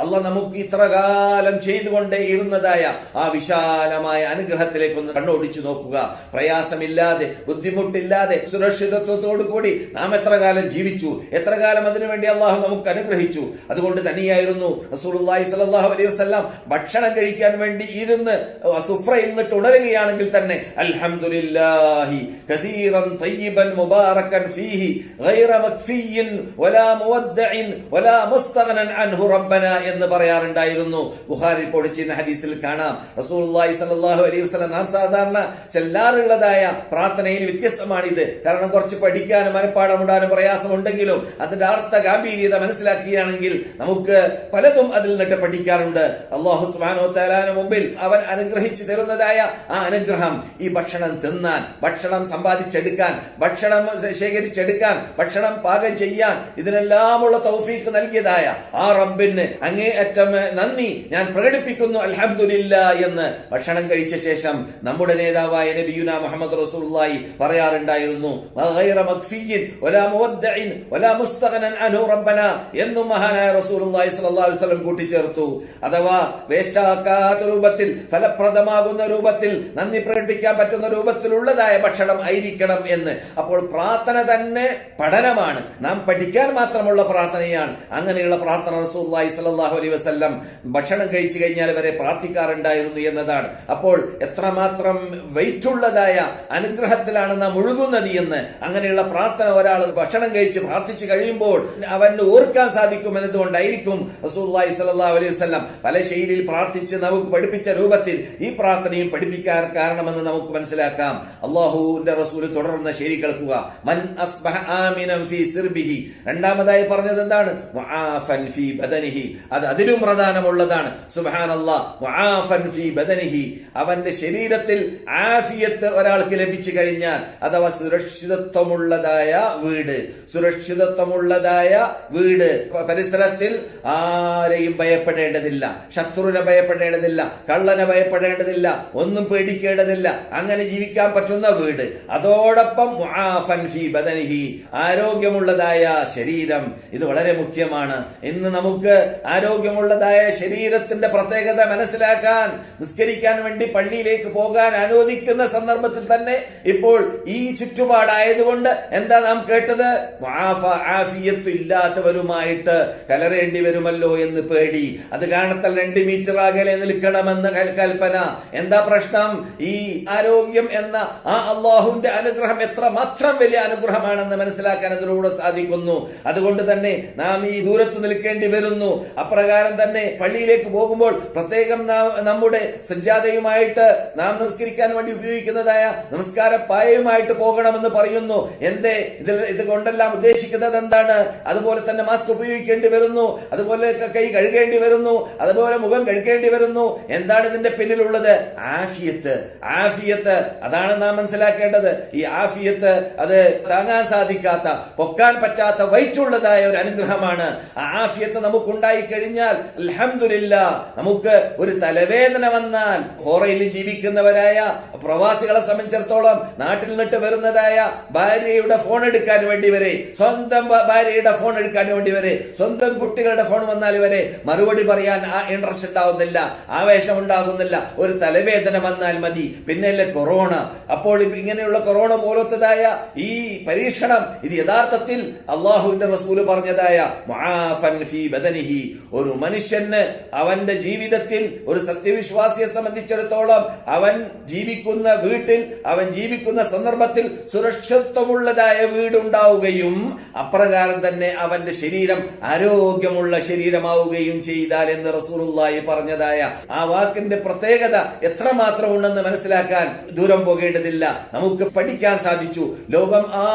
അല്ല നമുക്ക് ഇത്രകാലം ചെയ്തുകൊണ്ടേ ഇരുന്നതായ ആ വിശാലമായ അനുഗ്രഹത്തിലേക്ക് ഒന്ന് കണ്ണോടിച്ചു നോക്കുക. പ്രയാസമില്ലാതെ ബുദ്ധിമുട്ടില്ലാതെ സുരക്ഷിതത്വത്തോടു കൂടി നാം എത്ര കാലം ജീവിച്ചു എത്ര കാലം അതിനുവേണ്ടി അള്ളാഹു നമുക്ക് അനുഗ്രഹിച്ചു. അതുകൊണ്ട് തന്നെയായിരുന്നു റസൂലുള്ളാഹി സ്വല്ലല്ലാഹു അലൈഹി വസ്ലാം ഭക്ഷണം കഴിക്കാൻ വേണ്ടി ഇരുന്ന് സുഫ്രയിൽ നിന്ന് തുടരുകയാണെങ്കിൽ തന്നെ അൽഹംദുലില്ലാഹി കസീറൻ ഗൈറ വലാ വലാ അൻഹു റബ്ബന എന്ന് പറയാറുണ്ടായിരുന്നു. ബുഹാരി പൊടിച്ചിരുന്ന ഹദീസിൽ കാണാം. റസൂലുള്ളാഹി സലാഹു അലൈഹി വസ്ലം നാം സാധാരണ ചെല്ലാറുള്ളതായ പ്രാർത്ഥനയിൽ വ്യത്യസ്തമാണിത്. കാരണം കുറച്ച് പഠിക്കാനും മനപ്പാടമിടാനും പ്രയാസമുണ്ടെങ്കിലും അതിന്റെ അർത്ഥ ഗാംഭീര്യത മനസ്സിലാക്കുകയാണെങ്കിൽ നമുക്ക് പലതും അതിൽ നിന്നിട്ട് പഠിക്കാറുണ്ട്. അള്ളാഹു സുബ്ഹാനഹു തആലാന് മുമ്പിൽ അവൻ അനുഗ്രഹിച്ചു തരുന്നതായ ആ അനുഗ്രഹം ഈ ഭക്ഷണം തിന്നാൻ ഭക്ഷണം സമ്പാദിച്ചെടുക്കാൻ ഭക്ഷണം ശേഖരിച്ചെടുക്കാൻ ഭക്ഷണം പാകം ചെയ്യാൻ ഇതിനെല്ലാമുള്ള തൗഫീക്ക് നൽകിയതായ ആ റബ്ബിന് അങ്ങേയറ്റം നന്ദി. ഞാൻ പ്രകടിപ്പിക്കുന്നു അൽഹംദുലില്ല എന്ന്. ഭക്ഷണം കഴിച്ച ശേഷം നമ്മുടെ നേതാവായ നബിയുന മുഹമ്മദ് റസൂലുള്ളാഹി പറയാറുണ്ടായിരുന്നു എന്നും മഹാനായ റസൂലുള്ളാഹി സ്വല്ലല്ലാഹു അലൈഹി വസല്ലം കൂട്ടിച്ചേർത്തു. അഥവാ വേസ്റ്റാക്കാത്ത രൂപത്തിൽ ഫലപ്രദമാകുന്ന രൂപത്തിൽ നന്ദി പ്രകടിപ്പിക്കാൻ പറ്റുന്ന രൂപത്തിലുള്ളതായ ഭക്ഷണം ആയിരിക്കണം എന്ന്. അപ്പോൾ പ്രാർത്ഥന തന്നെ പഠനമാണ്. നാം പഠിക്കാൻ മാത്രമുള്ള പ്രാർത്ഥനയാണ്. അങ്ങനെയുള്ള പ്രാർത്ഥന റസൂലുള്ളാഹി സ്വല്ലല്ലാഹു അലൈഹി വസ്ല്ലം ഭക്ഷണം കഴിച്ചു കഴിഞ്ഞാൽ വരെ പ്രാർത്ഥിക്കാറുണ്ടായിരുന്നു എന്നതാണ്. അപ്പോൾ എത്രമാത്രം വെയിറ്റുള്ളതായ അനുഗ്രഹത്തിലാണ് നാം ഒഴുകുന്നത് എന്ന് അങ്ങനെയുള്ള പ്രാർത്ഥന ഒരാൾ ഭക്ഷണം കഴിച്ച് പ്രാർത്ഥിച്ചു കഴിയുമ്പോൾ അവന് ഓർക്കാൻ സാധിക്കും എന്നതുകൊണ്ടായിരിക്കും റസൂലുള്ളാഹി സല്ലാഹു അലൈഹി വസല്ലം പല ശൈലിയിൽ പ്രാർത്ഥിച്ച് നമുക്ക് പഠിപ്പിച്ച രൂപത്തിൽ ഈ പ്രാർത്ഥനയും പഠിപ്പിക്കാൻ കാരണമെന്ന് നമുക്ക് മനസ്സിലാക്കാം. അള്ളാഹുവിന്റെ റസൂൽ തുടർന്ന് ശരി കേൾക്കുക. മൻ അസ്ബഹ ആമിനം ഫീ സിർബിഹി. രണ്ടാമതായി പറഞ്ഞത് എന്താണ്? മുആഫൻ ബദനിഹി. അത് അതിലും പ്രധാനമുള്ളതാണ്. ബദനിഹി. അവന്റെ ശരീരത്തിൽ ആഫിയത്ത് ഒരാൾക്ക് ലഭിച്ചു കഴിഞ്ഞാൽ അഥവാ സുരക്ഷിതത്വമുള്ളതായ വീട് സുരക്ഷിതത്വമുള്ളതായ വീട് പരിസരത്തിൽ ആരെയും ഭയപ്പെടേണ്ടതില്ല ശത്രുവിനെ ഭയപ്പെടേണ്ടതില്ല കള്ളനെ ഭയപ്പെടേണ്ടതില്ല ഒന്നും പേടിക്കേണ്ടതില്ല അങ്ങനെ ജീവിക്കാൻ പറ്റുന്ന വീട്. അതോടൊപ്പം ബദനിഹി ആരോഗ്യമുള്ളതായ ശരീരം. ഇത് വളരെ മുഖ്യമാണ്. ഇന്ന് നമുക്ക് ആരോഗ്യമുള്ളതായ ശരീരത്തിന്റെ പ്രത്യേകത മനസ്സിലാക്കാൻ നിസ്കരിക്കാൻ വേണ്ടി പള്ളിയിലേക്ക് പോകാൻ അനുവദിക്കുന്ന സന്ദർഭത്തിൽ തന്നെ ഇപ്പോൾ ഈ ചുറ്റുപാടായതുകൊണ്ട് എന്താ നാം കേട്ടത്? ആഫിയത്ത് ഇല്ലാത്തവരുമായിട്ട് കലരേണ്ടി വരുമല്ലോ എന്ന് പേടി. അത് കാണത്തൽ രണ്ട് മീറ്റർ അകലെ നിൽക്കണമെന്ന് കൽ- കൽപ്പന. എന്താ പ്രശ്നം? ഈ ആരോഗ്യം എന്ന ആ അള്ളാഹുവിന്റെ അനുഗ്രഹം എത്ര മാത്രം വലിയ അനുഗ്രഹമാണെന്ന് മനസ്സിലാക്കാൻ അതിലൂടെ സാധിക്കുന്നു. അതുകൊണ്ട് തന്നെ നാം ഈ ദൂരത്ത് നിൽക്കേണ്ടി വരുന്നു. അപ്രകാരം തന്നെ പള്ളിയിലേക്ക് പോകുമ്പോൾ പ്രത്യേകം നമ്മുടെ സജ്ജാതയുമായിട്ട് നാം നമസ്കരിക്കാൻ വേണ്ടി ഉപയോഗിക്കുന്നതായ നമസ്കാര പായയുമായിട്ട് പോകണമെന്ന് പറയുന്നു. എന്തേ? ഇതിൽ ഇത് കൊണ്ടെല്ലാം ഉദ്ദേശിക്കുന്നത് എന്താണ്? അതുപോലെ തന്നെ മാസ്ക് ഉപയോഗിക്കേണ്ടി വരുന്നു. അതുപോലെ കൈ കഴുകേണ്ടി വരുന്നു. അതുപോലെ മുഖം കഴുകേണ്ടി വരുന്നു. എന്താണ് ഇതിന്റെ പിന്നിലുള്ളത്? ആഫിയത്ത്. ആഫിയത്ത്. അതാണ് നാം മനസ്സിലാക്കേണ്ടത്. ഈ ആഫിയത്ത് അത് താങ്ങാൻ സാധിക്കാത്ത പൊക്കാൻ പറ്റാത്ത വൈറ്റുള്ളതായ ഒരു അനുഗ്രഹമാണ്. ആഫിയത്ത് നമുക്ക് ഉണ്ടായി കഴിഞ്ഞാൽ അലഹമില്ല നമുക്ക് ഒരു തലവേദന വന്നാൽ ഹോറയിൽ ജീവിക്കുന്നവരായ പ്രവാസികളെ സംബന്ധിച്ചിടത്തോളം നാട്ടിൽ നിന്നിട്ട് വരുന്നതായ ഭാര്യയുടെ ഫോൺ എടുക്കാൻ വേണ്ടി വരെ സ്വന്തം ഭാര്യയുടെ ഫോൺ എടുക്കാൻ വേണ്ടി വരെ സ്വന്തം കുട്ടികളുടെ ഫോൺ വന്നാൽ വരെ മറുപടി പറയാൻ ആ ഇൻട്രസ്റ്റ് ഉണ്ടാവുന്നില്ല ആവേശം ഉണ്ടാകുന്നില്ല ഒരു തലവേദന വന്നാൽ മതി. പിന്നെയല്ലേ കൊറോണ. അപ്പോൾ ഇങ്ങനെയുള്ള കൊറോണ പോലത്തതായ ഈ പരീക്ഷണം ഇത് യഥാർത്ഥത്തിൽ അള്ളാഹുവിന്റെ റസൂൽ പറഞ്ഞതായ ബദനിഹി ഒരു മനുഷ്യന് അവന്റെ ജീവിതത്തിൽ ഒരു സത്യവിശ്വാസിയെ സംബന്ധിച്ചിടത്തോളം അവൻ ജീവിക്കുന്ന വീട്ടിൽ അവൻ ജീവിക്കുന്ന സന്ദർഭത്തിൽ സുരക്ഷിത്വമുള്ളതായ വീടുണ്ടാവുകയും അപ്രകാരം തന്നെ അവന്റെ ശരീരം ആരോഗ്യമുള്ള ശരീരമാവുകയും ചെയ്താൽ എന്ന് റസൂറുള്ളായി പറഞ്ഞതായ ആ വാക്കിന്റെ പ്രത്യേകത എത്രമാത്രം ഉണ്ടെന്ന് മനസ്സിലാക്കാൻ ദൂരം പോകേണ്ടതില്ല. നമുക്ക് പഠിക്കാൻ സാധിച്ചു. ലോകം ആ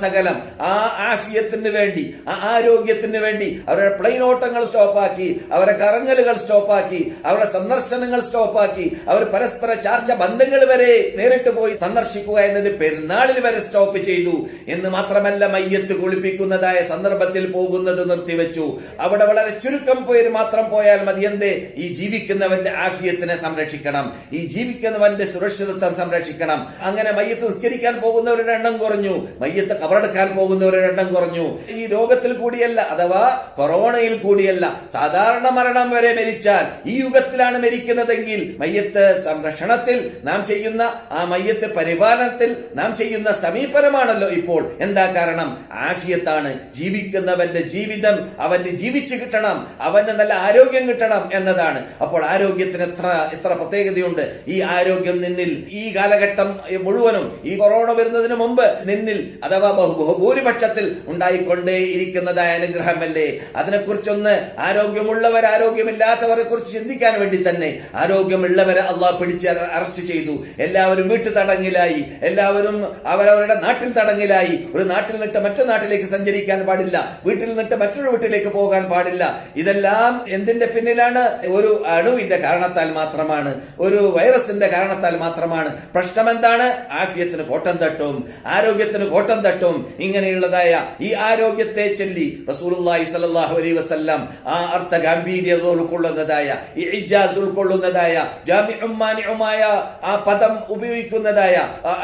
സകലം ആ ആഫിയത്തിന് വേണ്ടി ആ ആരോഗ്യത്തിന് വേണ്ടി അവരുടെ പ്ലെയിൻ ഓട്ടങ്ങൾ സ്റ്റോപ്പാക്കി അവരെ കറങ്ങലുകൾ സ്റ്റോപ്പാക്കി അവരുടെ സന്ദർശനങ്ങൾ സ്റ്റോപ്പാക്കി അവർ പരസ്പര ചാർച്ച ബന്ധങ്ങൾ വരെ നേരിട്ട് പോയി സന്ദർശിക്കുക എന്നത് പെരുന്നാളിൽ വരെ സ്റ്റോപ്പ് ചെയ്തു. എന്ന് മാത്രമല്ല മയ്യത്ത് കുളിപ്പിക്കുന്നതായ സന്ദർഭത്തിൽ പോകുന്നത് നിർത്തിവെച്ചു. അവിടെ വളരെ ചുരുക്കം പേര് മാത്രം പോയാൽ മതി. എന്തേ? ഈ ജീവിക്കുന്നവന്റെ ആഫിയത്തിനെ സംരക്ഷിക്കണം. ഈ ജീവിക്കുന്നവന്റെ സുരക്ഷിതത്വം സംരക്ഷിക്കണം. അങ്ങനെ മയ്യത്ത് നിസ്കരിക്കാൻ പോകുന്നവരുടെ എണ്ണം കുറഞ്ഞു. മയ്യത്ത് കവറെടുക്കാൻ പോകുന്നവരുടെ എണ്ണം കുറഞ്ഞു. ഈ രോഗത്തിൽ കൂടിയല്ല അഥവാ കൊറോണയിൽ കൂടിയല്ല സാധാരണ മരണം വരെ മരിച്ചാൽ ഈ യുഗത്തിലാണ് മരിക്കുന്നതെങ്കിൽ മയ്യത്ത് സംരക്ഷണത്തിൽ നാം ചെയ്യുന്ന ആ മയ്യത്ത് പരിപാലനത്തിൽ നാം ചെയ്യുന്ന സമീപനമാണല്ലോ ഇപ്പോൾ. എന്താ കാരണം? ആഫിയത്താണ്. ജീവിക്കുന്നവന്റെ ജീവിതം അവന് ജീവിച്ചു കിട്ടണം. അവന് നല്ല ആരോഗ്യം കിട്ടണം എന്നതാണ്. അപ്പോൾ ആരോഗ്യത്തിന് എത്ര എത്ര പ്രത്യേകതയുണ്ട്? ഈ ആരോഗ്യം നിന്നിൽ ഈ കാലഘട്ടം മുഴുവനും ഈ കൊറോണ വരുന്നതിന് മുമ്പ് നിന്നിൽ അഥവാ ഭൂരിപക്ഷത്തിൽ ഉണ്ടായിക്കൊണ്ടേ ഇരിക്കുന്നതായ അനുഗ്രഹമല്ലേ? അതിനെക്കുറിച്ചൊന്ന് ആരോഗ്യമുള്ളവർ ആരോഗ്യമില്ലാത്തവരെ കുറിച്ച് ചിന്തിക്കാൻ വേണ്ടി തന്നെ ആരോഗ്യമുള്ളവരെ അള്ളാഹ് പിടിച്ച് അറസ്റ്റ് ചെയ്തു. എല്ലാവരും വീട്ടു തടങ്ങിലായി. എല്ലാവരും അവരവരുടെ നാട്ടിൽ തടങ്ങിലായി. ഒരു നാട്ടിൽ നിന്നിട്ട് മറ്റു നാട്ടിലേക്ക് സഞ്ചരിക്കാൻ പാടില്ല. വീട്ടിൽ നിന്നിട്ട് മറ്റൊരു വീട്ടിലേക്ക് പോകാൻ പാടില്ല. ഇതെല്ലാം എന്തിന്റെ പിന്നിലാണ്? ഒരു അണുവിന്റെ കാരണത്താൽ മാത്രമാണ്. ഒരു വൈറസിന്റെ കാരണത്താൽ മാത്രമാണ്. പ്രശ്നം എന്താണ്? ആഫിയത്തിന് കോട്ടം തട്ടും. ആരോഗ്യത്തിന് കോട്ടം തട്ടും. ഇങ്ങനെയുള്ളതായ ഈ ആരോഗ്യത്തെ ചൊല്ലി റസൂലുള്ളാഹി സ്വല്ലല്ലാഹു അലൈഹി വസല്ലം ആ അർത്ഥ ഗാംഭീര്യത ഉൾക്കൊള്ളുന്നതായ ഇജാസ് ഉൾക്കൊള്ളുന്നതായ ജാമിഉമാനിഉമായ ആ പദം ഉപയോഗിക്കുന്നതായ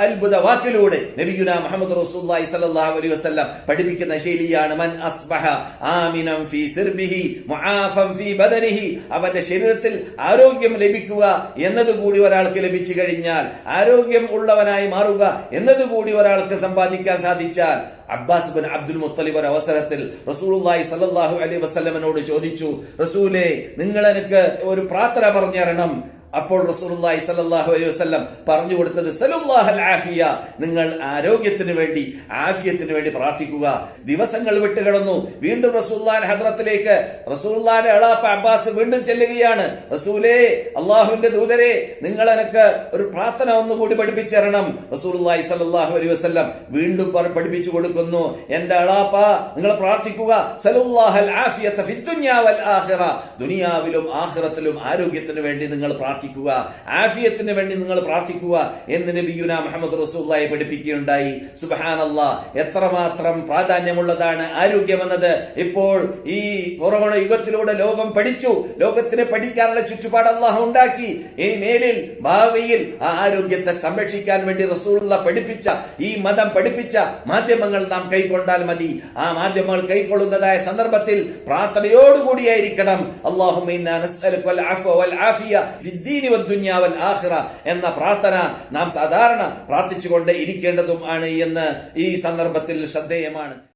അത്ഭുത വാക്കിലൂടെ നബിയുന മുഹമ്മദ് റസൂലുള്ളാഹി സ്വല്ലല്ലാഹു അലൈഹി വസല്ലം പഠിപ്പിക്കുന്ന ശൈലിയാണ് മൻ അസ്ബഹ ആമിനം ഫി സിർബിഹി മുആഫൻ ഫി ബദനിഹി. അവന്റെ ശരീരത്തിൽ ആരോഗ്യം ലഭിക്കുക എന്നതുകൂടി ഒരാൾക്ക് ലഭിച്ചു കഴിഞ്ഞാൽ ആരോഗ്യം ഉള്ളവനായി മാറുക എന്നതുകൂടി ഒരാൾക്ക് സമ്പാദിക്കാൻ സാധിച്ചാൽ അബ്ബാസ് ബിൻ അബ്ദുൽ മുത്തലിബ് ഒരു അവസരത്തിൽ റസൂലുള്ളാഹി സല്ലല്ലാഹു അലൈഹി വസല്ലമനോട് ചോദിച്ചു റസൂലേ നിങ്ങൾ എനിക്ക് ഒരു പ്രാർത്ഥന പറഞ്ഞു തരണം അപ്പോൾ റസൂലുള്ളാഹി സ്വല്ലല്ലാഹു അലൈഹി വസല്ലം പറഞ്ഞു കൊടുത്തത് സലുല്ലാഹൽ ആഫിയ നിങ്ങൾ ആരോഗ്യത്തിന് വേണ്ടി ആഫിയത്തിന് വേണ്ടി പ്രാർത്ഥിക്കുക. ദിവസങ്ങൾ വിട്ടുകിടന്നു വീണ്ടും റസൂലുള്ളാഹി ഹദ്റത്തിലേക്ക് റസൂലുള്ളാഹി അളാപ്പ അബ്ബാസ് വീണ്ടും ചെല്ലുകയാണ്. റസൂലേ അല്ലാഹുവിന്റെ ദൂതരെ നിങ്ങൾ എനിക്ക് ഒരു പ്രാർത്ഥന ഒന്നുകൂടി പഠിപ്പിച്ചു തരണം റസൂലുള്ളാഹി സ്വല്ലല്ലാഹു അലൈഹി വസല്ലം വീണ്ടും പഠിപ്പിച്ചു കൊടുക്കുന്നു. എന്റെ അളാപ്പ നിങ്ങൾ പ്രാർത്ഥിക്കുക. സലുല്ലാഹൽ ആഫിയത ഫിദ്ദുനിയ വൽ ആഖിറ ദുനിയാവിലും ആഖിറത്തിലും ആരോഗ്യത്തിന് വേണ്ടി നിങ്ങൾ പ്രാർത്ഥിക്കുക. ആഫിയത്തിന് വേണ്ടി നിങ്ങൾ പ്രാർത്ഥിക്കുക എന്ന് നബിയുന മുഹമ്മദ് റസൂല്ലായി പഠിപ്പിക്കുകയുണ്ടായി. സുബഹാനല്ല എത്രമാത്രം പ്രാധാന്യമുള്ളതാണ് ആരോഗ്യമെന്നത്. ഇപ്പോൾ ഈ കൊറോണ യുഗത്തിലൂടെ ലോകം പഠിച്ചു. ലോകത്തിന് പഠിക്കാനുള്ള ചുറ്റുപാട് അള്ളാഹ് ഉണ്ടാക്കി. ഇനി മേലിൽ ഭാവിയിൽ ആ ആരോഗ്യത്തെ സംരക്ഷിക്കാൻ വേണ്ടി റസൂലുള്ള പഠിപ്പിച്ച ഈ മതം പഠിപ്പിച്ച മാധ്യമങ്ങൾ നാം കൈക്കൊണ്ടാൽ മതി. ആ മാധ്യമങ്ങൾ കൈക്കൊള്ളുന്നതായ സന്ദർഭത്തിൽ പ്രാർത്ഥനയോടുകൂടിയായിരിക്കണം. അള്ളാഹുമ്മ ഫിദ്ദീനി വദ്ദുനിയ വൽ എന്ന പ്രാർത്ഥന നാം സാധാരണ പ്രാർത്ഥിച്ചുകൊണ്ട് ഇരിക്കേണ്ടതും ആണ് എന്ന് ഈ സന്ദർഭത്തിൽ ശ്രദ്ധേയമാണ്.